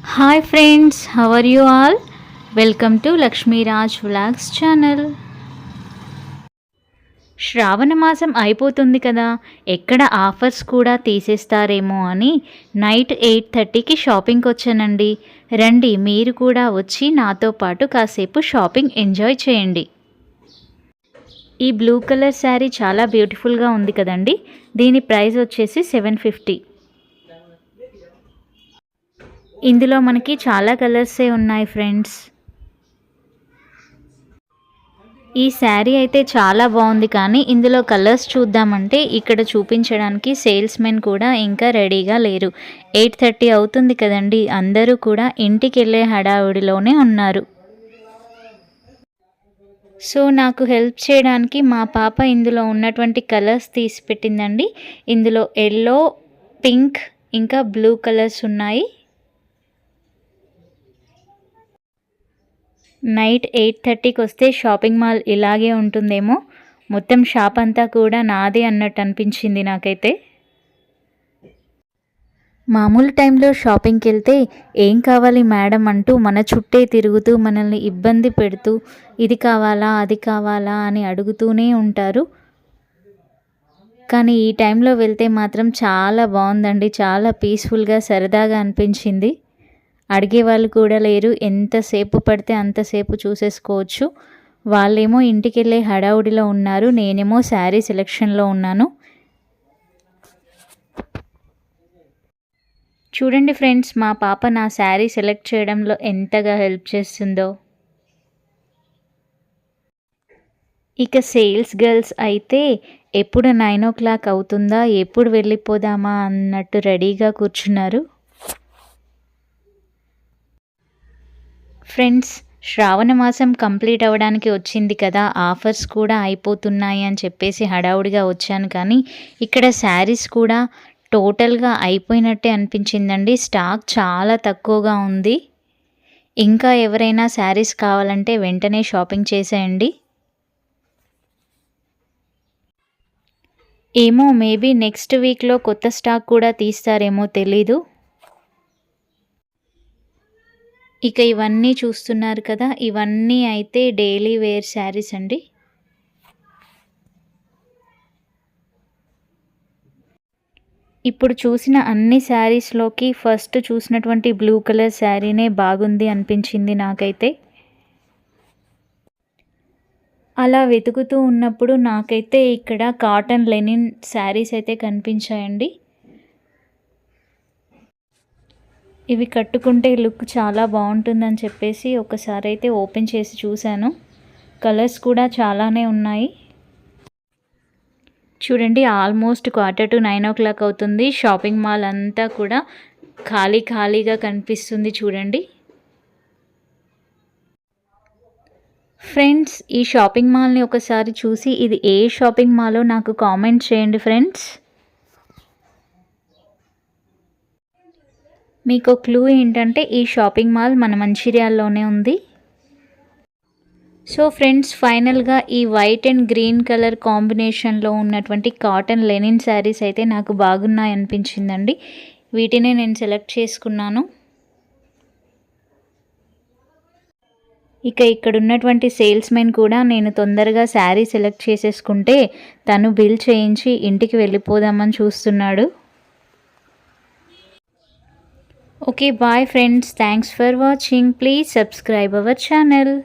Hi friends how are you all welcome to Lakshmiraj vlogs channel శ్రావణ మాసం అయిపోతుంది కదా ఎక్కడ ఆఫర్స్ కూడా తీసేస్తారేమో అని నైట్ ఎయిట్ థర్టీకి షాపింగ్కి వచ్చానండి. రండి మీరు కూడా వచ్చి నాతో పాటు కాసేపు షాపింగ్ ఎంజాయ్ చేయండి. ఈ బ్లూ కలర్ శారీ చాలా బ్యూటిఫుల్గా ఉంది కదండి. దీని ప్రైస్ వచ్చేసి సెవెన్ ఫిఫ్టీ. ఇందులో మనకి చాలా కలర్సే ఉన్నాయి ఫ్రెండ్స్. ఈ శారీ అయితే చాలా బాగుంది కానీ ఇందులో కలర్స్ చూద్దామంటే ఇక్కడ చూపించడానికి సేల్స్ మెన్ కూడా ఇంకా రెడీగా లేరు. ఎయిట్ థర్టీ అవుతుంది కదండి అందరూ కూడా ఇంటికి వెళ్ళే హడావుడిలోనే ఉన్నారు. సో నాకు హెల్ప్ చేయడానికి మా పాప ఇందులో ఉన్నటువంటి కలర్స్ తీసి పెట్టిందండి ఇందులో ఎల్లో పింక్ ఇంకా బ్లూ కలర్స్ ఉన్నాయి. నైట్ ఎయిట్ థర్టీకి వస్తే షాపింగ్ మాల్ ఇలాగే ఉంటుందేమో. మొత్తం షాప్ అంతా కూడా నాదే అన్నట్టు అనిపించింది నాకైతే. మామూలు టైంలో షాపింగ్కి వెళ్తే ఏం కావాలి మేడం అంటూ మన చుట్టే తిరుగుతూ మనల్ని ఇబ్బంది పెడుతూ ఇది కావాలా అది కావాలా అని అడుగుతూనే ఉంటారు. కానీ ఈ టైంలో వెళ్తే మాత్రం చాలా బాగుందండి చాలా పీస్ఫుల్గా సరదాగా అనిపించింది. అడిగే వాళ్ళు కూడా లేరు. ఎంతసేపు పడితే అంతసేపు చూసేసుకోవచ్చు. వాళ్ళేమో ఇంటికి వెళ్ళే హడావుడిలో ఉన్నారు. నేనేమో శారీ సెలెక్షన్లో ఉన్నాను. చూడండి ఫ్రెండ్స్ మా పాప నా శారీ సెలెక్ట్ చేయడంలో ఎంతగా హెల్ప్ చేస్తుందో. ఇక సేల్స్ గర్ల్స్ అయితే ఎప్పుడు నైన్ ఓ క్లాక్ అవుతుందా ఎప్పుడు వెళ్ళిపోదామా అన్నట్టు రెడీగా కూర్చున్నారు. ఫ్రెండ్స్ శ్రావణ మాసం కంప్లీట్ అవ్వడానికి వచ్చింది కదా ఆఫర్స్ కూడా అయిపోతున్నాయి అని చెప్పేసి హడావుడిగా వచ్చాను కానీ ఇక్కడ శారీస్ కూడా టోటల్గా అయిపోయినట్టే అనిపించిందండి. స్టాక్ చాలా తక్కువగా ఉంది. ఇంకా ఎవరైనా శారీస్ కావాలంటే వెంటనే షాపింగ్ చేసేయండి. ఏమో మేబీ నెక్స్ట్ వీక్లో కొత్త స్టాక్ కూడా తీస్తారేమో తెలీదు. ఇక ఇవన్నీ చూస్తున్నారు కదా ఇవన్నీ అయితే డైలీ వేర్ శారీస్ అండి. ఇప్పుడు చూసిన అన్ని శారీస్లోకి ఫస్ట్ చూసినటువంటి బ్లూ కలర్ శారీనే బాగుంది అనిపించింది నాకైతే. అలా వెతుకుతూ ఉన్నప్పుడు నాకైతే ఇక్కడ కాటన్ లెనిన్ శారీస్ అయితే కనిపించాయండి. ఇవి కట్టుకుంటే లుక్ చాలా బాగుంటుందని చెప్పేసి ఒకసారి అయితే ఓపెన్ చేసి చూశాను. కలర్స్ కూడా చాలానే ఉన్నాయి. చూడండి almost quarter to nine o'clock అవుతుంది. షాపింగ్ మాల్ అంతా కూడా ఖాళీ ఖాళీగా కనిపిస్తుంది చూడండి. ఫ్రెండ్స్ ఈ షాపింగ్ మాల్ని ఒకసారి చూసి ఇది ఏ షాపింగ్ మాలో నాకు కామెంట్ చేయండి ఫ్రెండ్స్. మీకు క్లూ ఏంటంటే ఈ షాపింగ్ మాల్ మన మంచిర్యాల్లోనే ఉంది. సో ఫ్రెండ్స్ ఫైనల్గా ఈ వైట్ అండ్ గ్రీన్ కలర్ కాంబినేషన్లో ఉన్నటువంటి కాటన్ లెనిన్ శారీస్ అయితే నాకు బాగున్నాయి అనిపించిందండి. వీటినే నేను సెలెక్ట్ చేసుకున్నాను. ఇక ఇక్కడ ఉన్నటువంటి సేల్స్మెన్ కూడా నేను తొందరగా శారీ సెలెక్ట్ చేసేసుకుంటే తను బిల్ చేయించి ఇంటికి వెళ్ళిపోదామని చూస్తున్నాడు. Okay, bye friends. Thanks for watching. Please subscribe our channel.